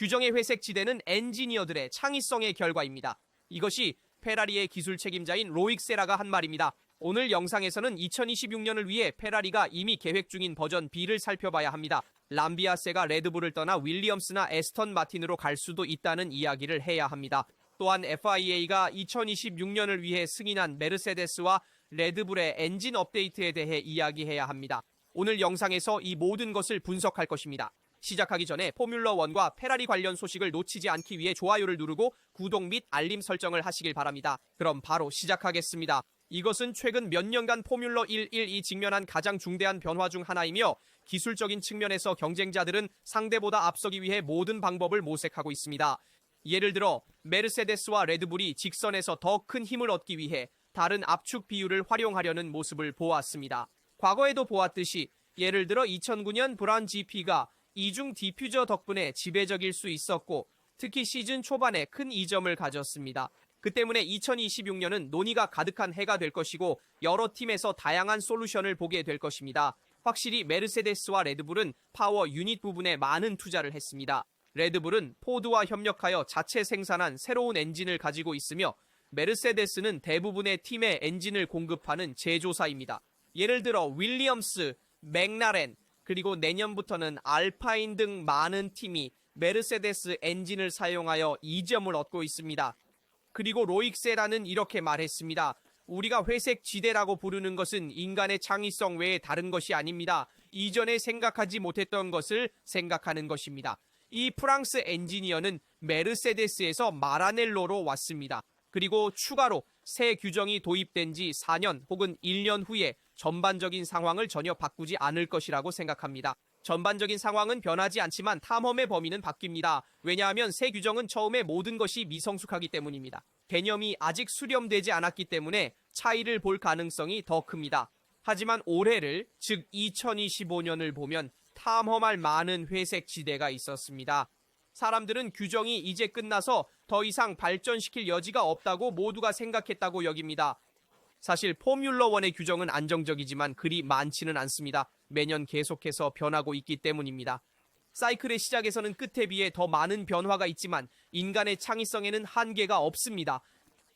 규정의 회색 지대는 엔지니어들의 창의성의 결과입니다. 이것이 페라리의 기술 책임자인 로익 세라가 한 말입니다. 오늘 영상에서는 2026년을 위해 페라리가 이미 계획 중인 버전 B를 살펴봐야 합니다. 람비아세가 레드불을 떠나 윌리엄스나 에스턴 마틴으로 갈 수도 있다는 이야기를 해야 합니다. 또한 FIA가 2026년을 위해 승인한 메르세데스와 레드불의 엔진 업데이트에 대해 이야기해야 합니다. 오늘 영상에서 이 모든 것을 분석할 것입니다. 시작하기 전에 포뮬러 1과 페라리 관련 소식을 놓치지 않기 위해 좋아요를 누르고 구독 및 알림 설정을 하시길 바랍니다. 그럼 바로 시작하겠습니다. 이것은 최근 몇 년간 포뮬러 11이 직면한 가장 중대한 변화 중 하나이며 기술적인 측면에서 경쟁자들은 상대보다 앞서기 위해 모든 방법을 모색하고 있습니다. 예를 들어 메르세데스와 레드불이 직선에서 더 큰 힘을 얻기 위해 다른 압축 비율을 활용하려는 모습을 보았습니다. 과거에도 보았듯이 예를 들어 2009년 브라운 GP가 이중 디퓨저 덕분에 지배적일 수 있었고 특히 시즌 초반에 큰 이점을 가졌습니다. 그 때문에 2026년은 논의가 가득한 해가 될 것이고 여러 팀에서 다양한 솔루션을 보게 될 것입니다. 확실히 메르세데스와 레드불은 파워 유닛 부분에 많은 투자를 했습니다. 레드불은 포드와 협력하여 자체 생산한 새로운 엔진을 가지고 있으며 메르세데스는 대부분의 팀의 엔진을 공급하는 제조사입니다. 예를 들어 윌리엄스, 맥라렌, 그리고 내년부터는 알파인 등 많은 팀이 메르세데스 엔진을 사용하여 이점을 얻고 있습니다. 그리고 로익세라는 이렇게 말했습니다. 우리가 회색 지대라고 부르는 것은 인간의 창의성 외에 다른 것이 아닙니다. 이전에 생각하지 못했던 것을 생각하는 것입니다. 이 프랑스 엔지니어는 메르세데스에서 마라넬로로 왔습니다. 그리고 추가로 새 규정이 도입된 지 4년 혹은 1년 후에 전반적인 상황을 전혀 바꾸지 않을 것이라고 생각합니다. 전반적인 상황은 변하지 않지만 탐험의 범위는 바뀝니다. 왜냐하면 새 규정은 처음에 모든 것이 미성숙하기 때문입니다. 개념이 아직 수렴되지 않았기 때문에 차이를 볼 가능성이 더 큽니다. 하지만 올해를, 즉 2025년을 보면 탐험할 많은 회색 지대가 있었습니다. 사람들은 규정이 이제 끝나서 더 이상 발전시킬 여지가 없다고 모두가 생각했다고 여깁니다. 사실 포뮬러 1의 규정은 안정적이지만 그리 많지는 않습니다. 매년 계속해서 변하고 있기 때문입니다. 사이클의 시작에서는 끝에 비해 더 많은 변화가 있지만 인간의 창의성에는 한계가 없습니다.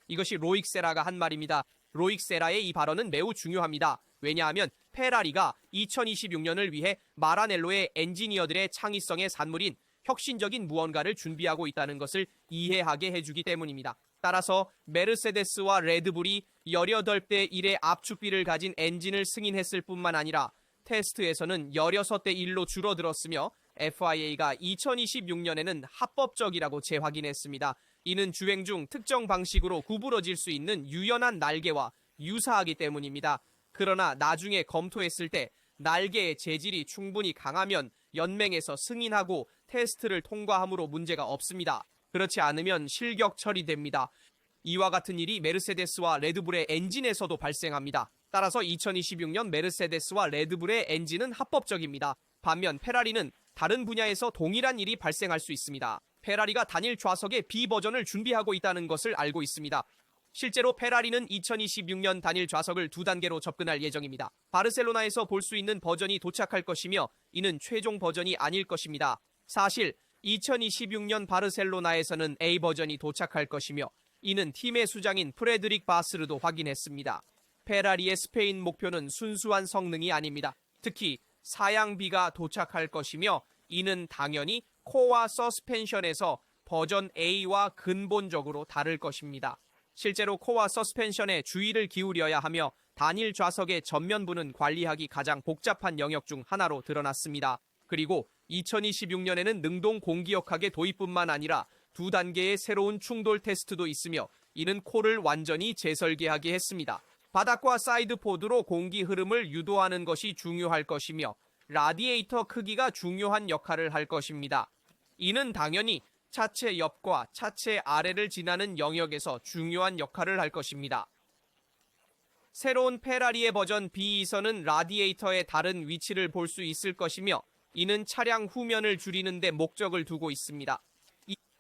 이것이 로익 세라가 한 말입니다. 로익 세라의 이 발언은 매우 중요합니다. 왜냐하면 페라리가 2026년을 위해 마라넬로의 엔지니어들의 창의성의 산물인 혁신적인 무언가를 준비하고 있다는 것을 이해하게 해주기 때문입니다. 따라서 메르세데스와 레드불이 18대 1의 압축비를 가진 엔진을 승인했을 뿐만 아니라 테스트에서는 16대 1로 줄어들었으며 FIA가 2026년에는 합법적이라고 재확인했습니다. 이는 주행 중 특정 방식으로 구부러질 수 있는 유연한 날개와 유사하기 때문입니다. 그러나 나중에 검토했을 때 날개의 재질이 충분히 강하면 연맹에서 승인하고 테스트를 통과함으로 문제가 없습니다. 그렇지 않으면 실격 처리됩니다. 이와 같은 일이 메르세데스와 레드불의 엔진에서도 발생합니다. 따라서 2026년 메르세데스와 레드불의 엔진은 합법적입니다. 반면 페라리는 다른 분야에서 동일한 일이 발생할 수 있습니다. 페라리가 단일 좌석의 B 버전을 준비하고 있다는 것을 알고 있습니다. 실제로 페라리는 2026년 단일 좌석을 두 단계로 접근할 예정입니다. 바르셀로나에서 볼 수 있는 버전이 도착할 것이며 이는 최종 버전이 아닐 것입니다. 사실 2026년 바르셀로나에서는 A 버전이 도착할 것이며 이는 팀의 수장인 프레드릭 바스르도 확인했습니다. 페라리의 스페인 목표는 순수한 성능이 아닙니다. 특히 사양비가 도착할 것이며 이는 당연히 코어 서스펜션에서 버전 A와 근본적으로 다를 것입니다. 실제로 코어 서스펜션에 주의를 기울여야 하며 단일 좌석의 전면부는 관리하기 가장 복잡한 영역 중 하나로 드러났습니다. 그리고 2026년에는 능동 공기역학의 도입뿐만 아니라 두 단계의 새로운 충돌 테스트도 있으며 이는 코를 완전히 재설계하게 했습니다. 바닥과 사이드 포드로 공기 흐름을 유도하는 것이 중요할 것이며 라디에이터 크기가 중요한 역할을 할 것입니다. 이는 당연히 차체 옆과 차체 아래를 지나는 영역에서 중요한 역할을 할 것입니다. 새로운 페라리의 버전 B에서는 라디에이터의 다른 위치를 볼 수 있을 것이며 이는 차량 후면을 줄이는 데 목적을 두고 있습니다.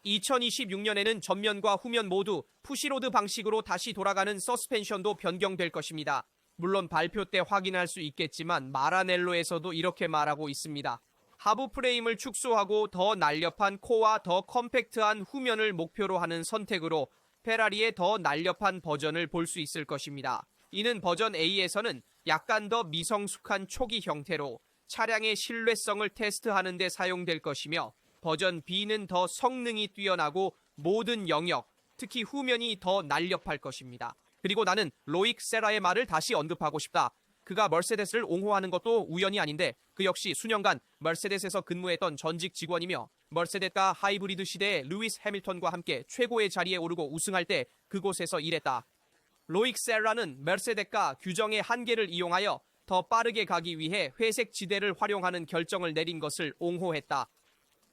2026년에는 전면과 후면 모두 푸시로드 방식으로 다시 돌아가는 서스펜션도 변경될 것입니다. 물론 발표 때 확인할 수 있겠지만 마라넬로에서도 이렇게 말하고 있습니다. 하부 프레임을 축소하고 더 날렵한 코와 더 컴팩트한 후면을 목표로 하는 선택으로 페라리의 더 날렵한 버전을 볼 수 있을 것입니다. 이는 버전 A에서는 약간 더 미성숙한 초기 형태로 차량의 신뢰성을 테스트하는 데 사용될 것이며 버전 B는 더 성능이 뛰어나고 모든 영역, 특히 후면이 더 날렵할 것입니다. 그리고 나는 로익 세라의 말을 다시 언급하고 싶다. 그가 멀세데스를 옹호하는 것도 우연이 아닌데 그 역시 수년간 멀세데스에서 근무했던 전직 직원이며 멀세데스가 하이브리드 시대에 루이스 해밀턴과 함께 최고의 자리에 오르고 우승할 때 그곳에서 일했다. 로익 셀라는 메르세데스가 규정의 한계를 이용하여 더 빠르게 가기 위해 회색 지대를 활용하는 결정을 내린 것을 옹호했다.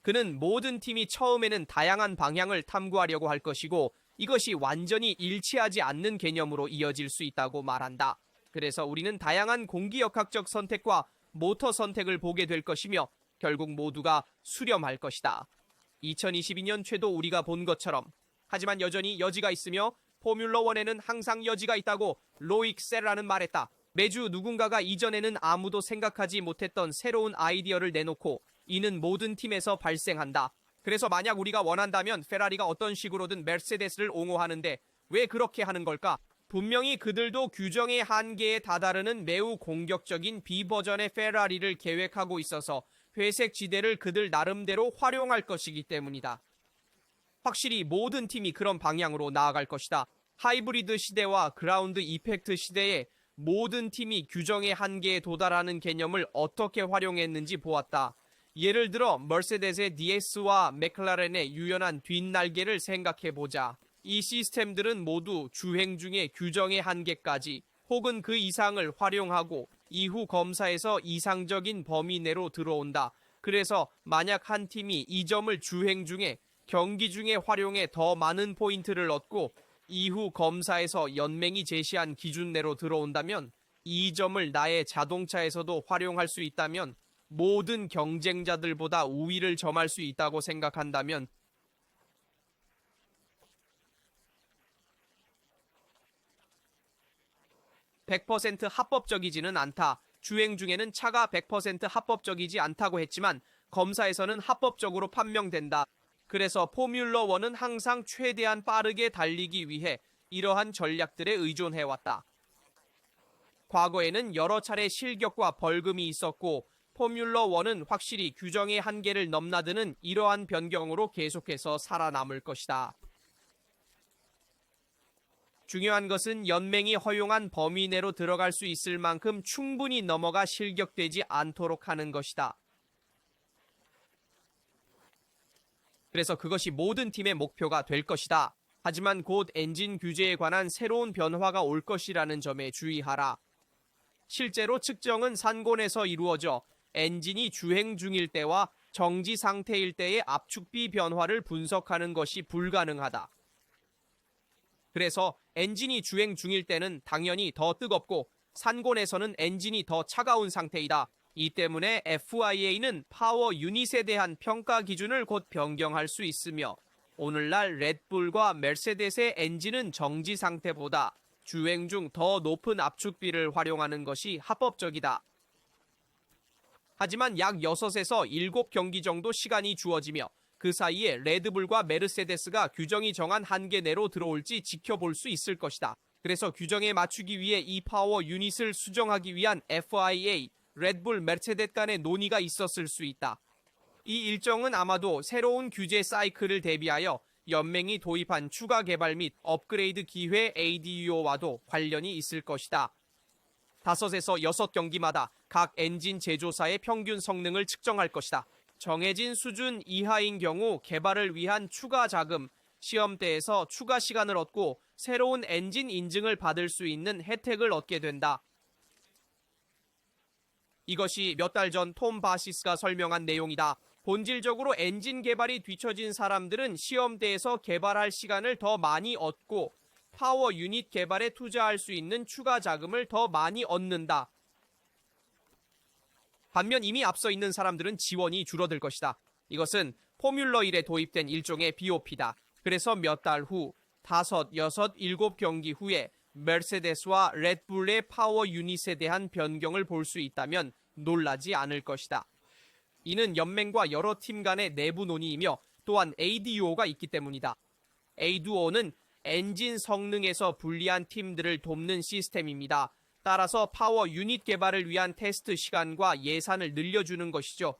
그는 모든 팀이 처음에는 다양한 방향을 탐구하려고 할 것이고 이것이 완전히 일치하지 않는 개념으로 이어질 수 있다고 말한다. 그래서 우리는 다양한 공기역학적 선택과 모터 선택을 보게 될 것이며 결국 모두가 수렴할 것이다. 2022년 최도 우리가 본 것처럼 하지만 여전히 여지가 있으며 포뮬러 1에는 항상 여지가 있다고 로익 셀라는 말했다. 매주 누군가가 이전에는 아무도 생각하지 못했던 새로운 아이디어를 내놓고 이는 모든 팀에서 발생한다. 그래서 만약 우리가 원한다면 페라리가 어떤 식으로든 메르세데스를 옹호하는데 왜 그렇게 하는 걸까? 분명히 그들도 규정의 한계에 다다르는 매우 공격적인 비버전의 페라리를 계획하고 있어서 회색 지대를 그들 나름대로 활용할 것이기 때문이다. 확실히 모든 팀이 그런 방향으로 나아갈 것이다. 하이브리드 시대와 그라운드 이펙트 시대에 모든 팀이 규정의 한계에 도달하는 개념을 어떻게 활용했는지 보았다. 예를 들어 멀세데스의 DS와 맥클라렌의 유연한 뒷날개를 생각해 보자. 이 시스템들은 모두 주행 중에 규정의 한계까지 혹은 그 이상을 활용하고 이후 검사에서 이상적인 범위 내로 들어온다. 그래서 만약 한 팀이 이 점을 주행 중에 경기 중에 활용해 더 많은 포인트를 얻고 이후 검사에서 연맹이 제시한 기준 내로 들어온다면 이 점을 나의 자동차에서도 활용할 수 있다면 모든 경쟁자들보다 우위를 점할 수 있다고 생각한다면 (100% 합법적이지는 않다) 주행 중에는 차가 100% 합법적이지 않다고 했지만 검사에서는 합법적으로 판명된다. 그래서 포뮬러 1은 항상 최대한 빠르게 달리기 위해 이러한 전략들에 의존해왔다. 과거에는 여러 차례 실격과 벌금이 있었고 포뮬러 1은 확실히 규정의 한계를 넘나드는 이러한 변경으로 계속해서 살아남을 것이다. 중요한 것은 연맹이 허용한 범위 내로 들어갈 수 있을 만큼 충분히 넘어가 실격되지 않도록 하는 것이다. 그래서 그것이 모든 팀의 목표가 될 것이다. 하지만 곧 엔진 규제에 관한 새로운 변화가 올 것이라는 점에 주의하라. 실제로 측정은 산곤에서 이루어져 엔진이 주행 중일 때와 정지 상태일 때의 압축비 변화를 분석하는 것이 불가능하다. 그래서 엔진이 주행 중일 때는 당연히 더 뜨겁고 산곤에서는 엔진이 더 차가운 상태이다. 이 때문에 FIA는 파워 유닛에 대한 평가 기준을 곧 변경할 수 있으며 오늘날 레드불과 메르세데스의 엔진은 정지 상태보다 주행 중 더 높은 압축비를 활용하는 것이 합법적이다. 하지만 약 6에서 7경기 정도 시간이 주어지며 그 사이에 레드불과 메르세데스가 규정이 정한 한계 내로 들어올지 지켜볼 수 있을 것이다. 그래서 규정에 맞추기 위해 이 파워 유닛을 수정하기 위한 FIA, 레드불, 메르세데스 간의 논의가 있었을 수 있다. 이 일정은 아마도 새로운 규제 사이클을 대비하여 연맹이 도입한 추가 개발 및 업그레이드 기회 ADU와도 관련이 있을 것이다. 5에서 6경기마다 각 엔진 제조사의 평균 성능을 측정할 것이다. 정해진 수준 이하인 경우 개발을 위한 추가 자금, 시험대에서 추가 시간을 얻고 새로운 엔진 인증을 받을 수 있는 혜택을 얻게 된다. 이것이 몇 달 전 톰 바시스가 설명한 내용이다. 본질적으로 엔진 개발이 뒤처진 사람들은 시험대에서 개발할 시간을 더 많이 얻고 파워 유닛 개발에 투자할 수 있는 추가 자금을 더 많이 얻는다. 반면 이미 앞서 있는 사람들은 지원이 줄어들 것이다. 이것은 포뮬러 1에 도입된 일종의 BOP다. 그래서 몇 달 후, 다섯, 여섯, 일곱 경기 후에 메르세데스와 레드불의 파워 유닛에 대한 변경을 볼 수 있다면 놀라지 않을 것이다. 이는 연맹과 여러 팀 간의 내부 논의이며 또한 ADO가 있기 때문이다. ADO는 엔진 성능에서 불리한 팀들을 돕는 시스템입니다. 따라서 파워 유닛 개발을 위한 테스트 시간과 예산을 늘려주는 것이죠.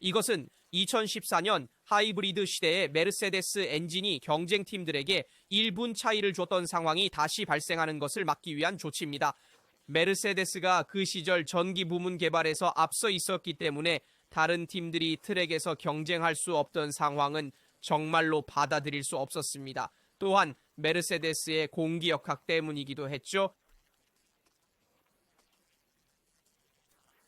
이것은 2014년 하이브리드 시대의 메르세데스 엔진이 경쟁팀들에게 1분 차이를 줬던 상황이 다시 발생하는 것을 막기 위한 조치입니다. 메르세데스가 그 시절 전기 부문 개발에서 앞서 있었기 때문에 다른 팀들이 트랙에서 경쟁할 수 없던 상황은 정말로 받아들일 수 없었습니다. 또한 메르세데스의 공기 역학 때문이기도 했죠.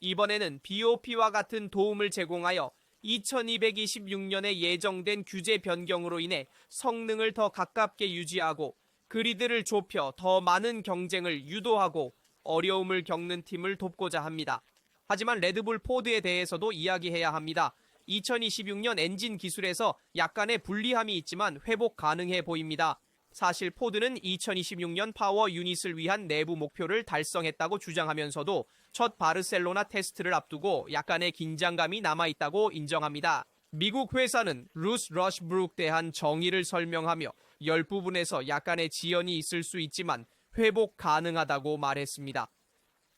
이번에는 BOP와 같은 도움을 제공하여 2226년에 예정된 규제 변경으로 인해 성능을 더 가깝게 유지하고 그리드를 좁혀 더 많은 경쟁을 유도하고 어려움을 겪는 팀을 돕고자 합니다. 하지만 레드불 포드에 대해서도 이야기해야 합니다. 2026년 엔진 기술에서 약간의 불리함이 있지만 회복 가능해 보입니다. 사실 포드는 2026년 파워 유닛을 위한 내부 목표를 달성했다고 주장하면서도 첫 바르셀로나 테스트를 앞두고 약간의 긴장감이 남아있다고 인정합니다. 미국 회사는 루스 러시브룩 대한 정의를 설명하며 열 부분에서 약간의 지연이 있을 수 있지만 회복 가능하다고 말했습니다.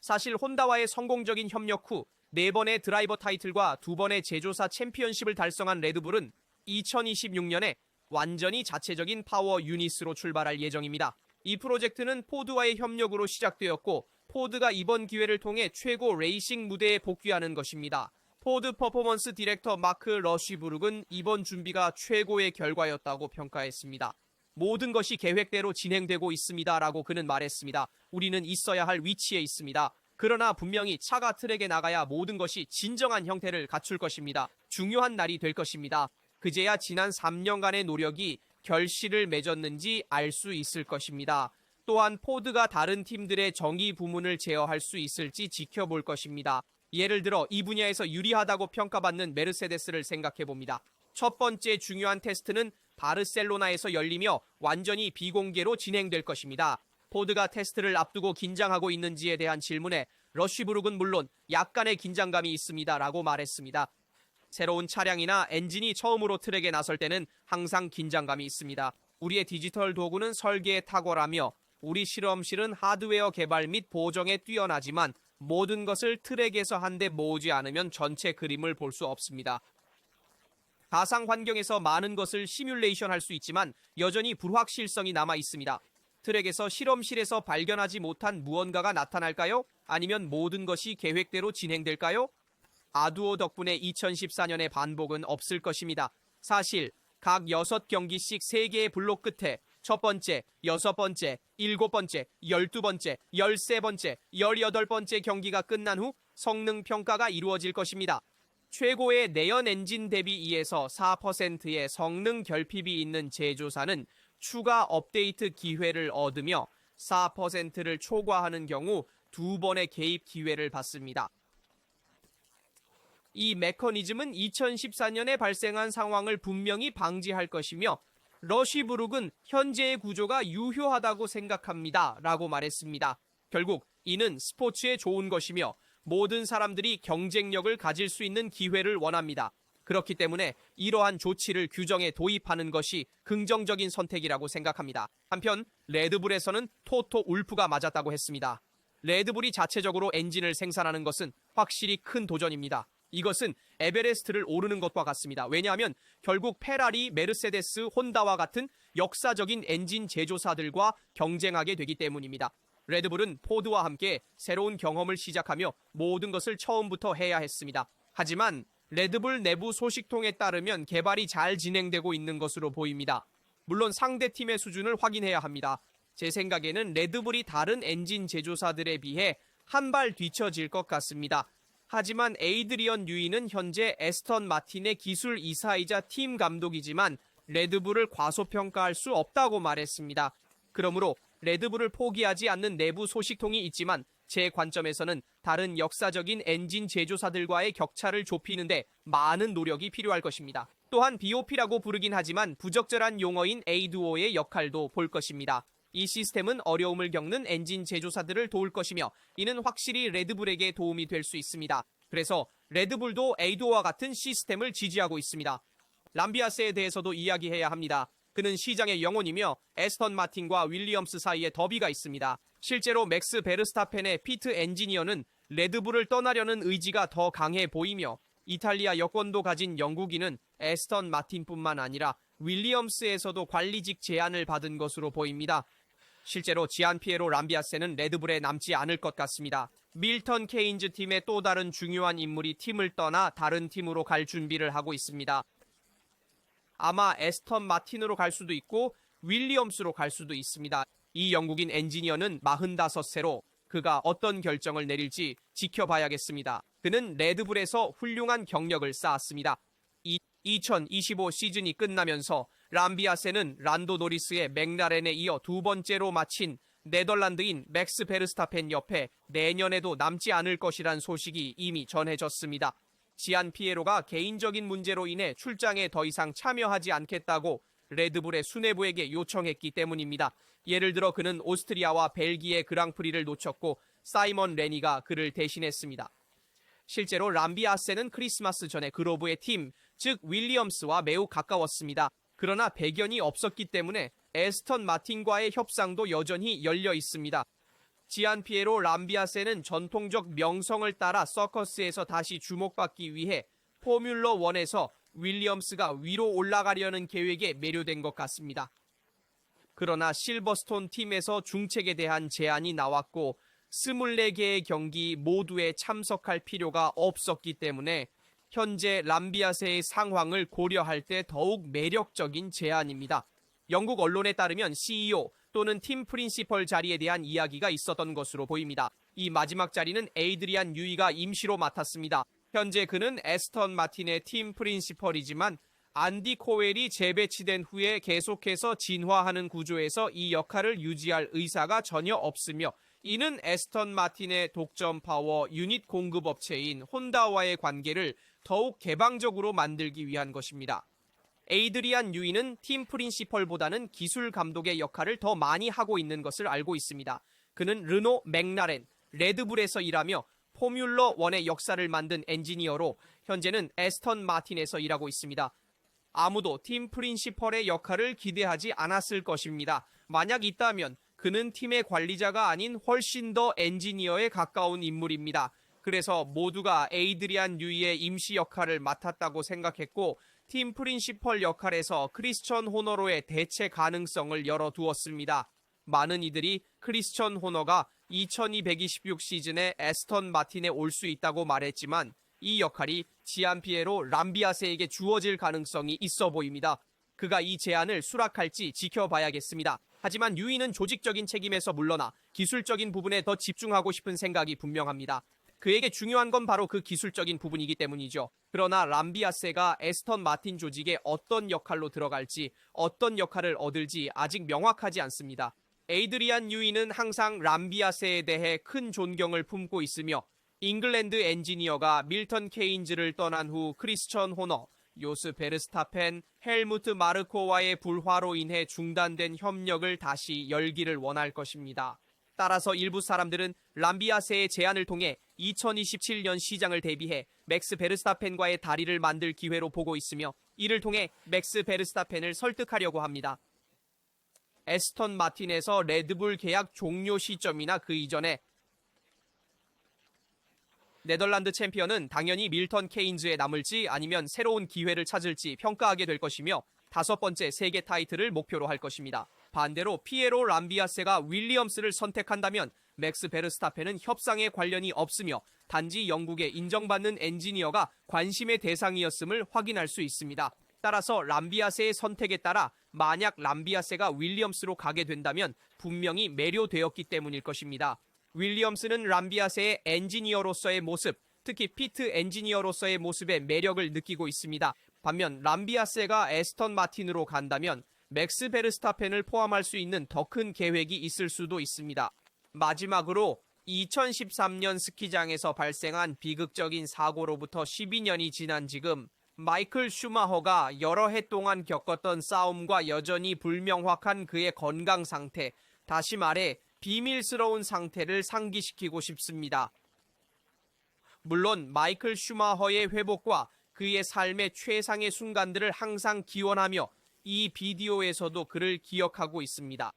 사실 혼다와의 성공적인 협력 후네 번의 드라이버 타이틀과 두 번의 제조사 챔피언십을 달성한 레드불은 2026년에 완전히 자체적인 파워 유닛으로 출발할 예정입니다. 이 프로젝트는 포드와의 협력으로 시작되었고 포드가 이번 기회를 통해 최고 레이싱 무대에 복귀하는 것입니다. 포드 퍼포먼스 디렉터 마크 러쉬부룩은 이번 준비가 최고의 결과였다고 평가했습니다. 모든 것이 계획대로 진행되고 있습니다 라고 그는 말했습니다. 우리는 있어야 할 위치에 있습니다. 그러나 분명히 차가 트랙에 나가야 모든 것이 진정한 형태를 갖출 것입니다. 중요한 날이 될 것입니다. 그제야 지난 3년간의 노력이 결실을 맺었는지 알 수 있을 것입니다. 또한 포드가 다른 팀들의 정의 부문을 제어할 수 있을지 지켜볼 것입니다. 예를 들어 이 분야에서 유리하다고 평가받는 메르세데스를 생각해 봅니다. 첫 번째 중요한 테스트는 바르셀로나에서 열리며 완전히 비공개로 진행될 것입니다. 포드가 테스트를 앞두고 긴장하고 있는지에 대한 질문에 러쉬브룩은 물론 약간의 긴장감이 있습니다라고 말했습니다. 새로운 차량이나 엔진이 처음으로 트랙에 나설 때는 항상 긴장감이 있습니다. 우리의 디지털 도구는 설계에 탁월하며 우리 실험실은 하드웨어 개발 및 보정에 뛰어나지만 모든 것을 트랙에서 한데 모으지 않으면 전체 그림을 볼 수 없습니다. 가상 환경에서 많은 것을 시뮬레이션 할 수 있지만 여전히 불확실성이 남아 있습니다. 트랙에서 실험실에서 발견하지 못한 무언가가 나타날까요? 아니면 모든 것이 계획대로 진행될까요? 아두오 덕분에 2014년의 반복은 없을 것입니다. 사실 각 6경기씩 3개의 블록 끝에 첫 번째, 여섯 번째, 일곱 번째, 열두 번째, 열세 번째, 열여덟 번째 경기가 끝난 후 성능 평가가 이루어질 것입니다. 최고의 내연 엔진 대비 2에서 4%의 성능 결핍이 있는 제조사는 추가 업데이트 기회를 얻으며 4%를 초과하는 경우 두 번의 개입 기회를 받습니다. 이 메커니즘은 2014년에 발생한 상황을 분명히 방지할 것이며 러시브룩은 현재의 구조가 유효하다고 생각합니다. 라고 말했습니다. 결국 이는 스포츠에 좋은 것이며 모든 사람들이 경쟁력을 가질 수 있는 기회를 원합니다. 그렇기 때문에 이러한 조치를 규정에 도입하는 것이 긍정적인 선택이라고 생각합니다. 한편 레드불에서는 토토 울프가 맞았다고 했습니다. 레드불이 자체적으로 엔진을 생산하는 것은 확실히 큰 도전입니다. 이것은 에베레스트를 오르는 것과 같습니다. 왜냐하면 결국 페라리, 메르세데스, 혼다와 같은 역사적인 엔진 제조사들과 경쟁하게 되기 때문입니다. 레드불은 포드와 함께 새로운 경험을 시작하며 모든 것을 처음부터 해야 했습니다. 하지만 레드불 내부 소식통에 따르면 개발이 잘 진행되고 있는 것으로 보입니다. 물론 상대 팀의 수준을 확인해야 합니다. 제 생각에는 레드불이 다른 엔진 제조사들에 비해 한 발 뒤처질 것 같습니다. 하지만 에이드리언 뉴이는 현재 에스턴 마틴의 기술 이사이자 팀 감독이지만 레드불을 과소평가할 수 없다고 말했습니다. 그러므로 레드불을 포기하지 않는 내부 소식통이 있지만 제 관점에서는 다른 역사적인 엔진 제조사들과의 격차를 좁히는데 많은 노력이 필요할 것입니다. 또한 BOP라고 부르긴 하지만 부적절한 용어인 A2O의 역할도 볼 것입니다. 이 시스템은 어려움을 겪는 엔진 제조사들을 도울 것이며 이는 확실히 레드불에게 도움이 될 수 있습니다. 그래서 레드불도 에이도와 같은 시스템을 지지하고 있습니다. 람비아스에 대해서도 이야기해야 합니다. 그는 시장의 영혼이며 에스턴 마틴과 윌리엄스 사이에 더비가 있습니다. 실제로 맥스 베르스타펜의 피트 엔지니어는 레드불을 떠나려는 의지가 더 강해 보이며 이탈리아 여권도 가진 영국인은 에스턴 마틴뿐만 아니라 윌리엄스에서도 관리직 제안을 받은 것으로 보입니다. 실제로 지안 피에로 람비아세는 레드불에 남지 않을 것 같습니다. 밀턴 케인즈 팀의 또 다른 중요한 인물이 팀을 떠나 다른 팀으로 갈 준비를 하고 있습니다. 아마 에스턴 마틴으로 갈 수도 있고 윌리엄스로 갈 수도 있습니다. 이 영국인 엔지니어는 45세로 그가 어떤 결정을 내릴지 지켜봐야겠습니다. 그는 레드불에서 훌륭한 경력을 쌓았습니다. 이2025 시즌이 끝나면서 람비아세는 란도 노리스의 맥라렌에 이어 두 번째로 마친 네덜란드인 맥스 베르스타펜 옆에 내년에도 남지 않을 것이란 소식이 이미 전해졌습니다. 지안 피에로가 개인적인 문제로 인해 출장에 더 이상 참여하지 않겠다고 레드불의 수뇌부에게 요청했기 때문입니다. 예를 들어 그는 오스트리아와 벨기에 그랑프리를 놓쳤고 사이먼 레니가 그를 대신했습니다. 실제로 람비 아세는 크리스마스 전에 그로브의 팀, 즉 윌리엄스와 매우 가까웠습니다. 그러나 배견이 없었기 때문에 에스턴 마틴과의 협상도 여전히 열려 있습니다. 지안 피에로 람비아세는 전통적 명성을 따라 서커스에서 다시 주목받기 위해 포뮬러 1에서 윌리엄스가 위로 올라가려는 계획에 매료된 것 같습니다. 그러나 실버스톤 팀에서 중책에 대한 제안이 나왔고 24개의 경기 모두에 참석할 필요가 없었기 때문에 현재 람비아세의 상황을 고려할 때 더욱 매력적인 제안입니다. 영국 언론에 따르면 CEO 또는 팀 프린시펄 자리에 대한 이야기가 있었던 것으로 보입니다. 이 마지막 자리는 에이드리안 유이가 임시로 맡았습니다. 현재 그는 에스턴 마틴의 팀 프린시펄이지만 안디 코웰이 재배치된 후에 계속해서 진화하는 구조에서 이 역할을 유지할 의사가 전혀 없으며 이는 에스턴 마틴의 독점 파워 유닛 공급 업체인 혼다와의 관계를 더욱 개방적으로 만들기 위한 것입니다. 에이드리안 유이는 팀 프린시펄보다는 기술 감독의 역할을 더 많이 하고 있는 것을 알고 있습니다. 그는 르노 맥라렌, 레드불에서 일하며 포뮬러 1의 역사를 만든 엔지니어로 현재는 에스턴 마틴에서 일하고 있습니다. 아무도 팀 프린시펄의 역할을 기대하지 않았을 것입니다. 만약 있다면 그는 팀의 관리자가 아닌 훨씬 더 엔지니어에 가까운 인물입니다. 그래서 모두가 에이드리안 유이의 임시 역할을 맡았다고 생각했고 팀 프린시펄 역할에서 크리스천 호너로의 대체 가능성을 열어두었습니다. 많은 이들이 크리스천 호너가 2226 시즌에 에스턴 마틴에 올 수 있다고 말했지만 이 역할이 지안 피에로 람비아세에게 주어질 가능성이 있어 보입니다. 그가 이 제안을 수락할지 지켜봐야겠습니다. 하지만 유이는 조직적인 책임에서 물러나 기술적인 부분에 더 집중하고 싶은 생각이 분명합니다. 그에게 중요한 건 바로 그 기술적인 부분이기 때문이죠. 그러나 람비아세가 에스턴 마틴 조직에 어떤 역할로 들어갈지, 어떤 역할을 얻을지 아직 명확하지 않습니다. 에이드리안 유이는 항상 람비아세에 대해 큰 존경을 품고 있으며 잉글랜드 엔지니어가 밀턴 케인즈를 떠난 후 크리스천 호너, 요스 베르스타펜, 헬무트 마르코와의 불화로 인해 중단된 협력을 다시 열기를 원할 것입니다. 따라서 일부 사람들은 람비아세의 제안을 통해 2027년 시장을 대비해 맥스 베르스타펜과의 다리를 만들 기회로 보고 있으며 이를 통해 맥스 베르스타펜을 설득하려고 합니다. 에스턴 마틴에서 레드불 계약 종료 시점이나 그 이전에 네덜란드 챔피언은 당연히 밀턴 케인즈에 남을지 아니면 새로운 기회를 찾을지 평가하게 될 것이며 다섯 번째 세계 타이틀을 목표로 할 것입니다. 반대로 피에로 람비아세가 윌리엄스를 선택한다면 맥스 베르스타펜은 협상에 관련이 없으며 단지 영국의 인정받는 엔지니어가 관심의 대상이었음을 확인할 수 있습니다. 따라서 람비아세의 선택에 따라 만약 람비아세가 윌리엄스로 가게 된다면 분명히 매료되었기 때문일 것입니다. 윌리엄스는 람비아세의 엔지니어로서의 모습, 특히 피트 엔지니어로서의 모습에 매력을 느끼고 있습니다. 반면 람비아세가 에스턴 마틴으로 간다면 맥스 베르스타펜을 포함할 수 있는 더 큰 계획이 있을 수도 있습니다. 마지막으로 2013년 스키장에서 발생한 비극적인 사고로부터 12년이 지난 지금 마이클 슈마허가 여러 해 동안 겪었던 싸움과 여전히 불명확한 그의 건강 상태, 다시 말해 비밀스러운 상태를 상기시키고 싶습니다. 물론 마이클 슈마허의 회복과 그의 삶의 최상의 순간들을 항상 기원하며 이 비디오에서도 그를 기억하고 있습니다.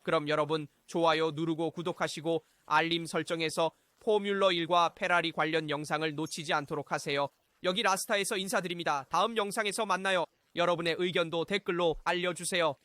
그럼 여러분 좋아요 누르고 구독하시고 알림 설정에서 포뮬러 1과 페라리 관련 영상을 놓치지 않도록 하세요. 여기 라스타에서 인사드립니다. 다음 영상에서 만나요. 여러분의 의견도 댓글로 알려주세요.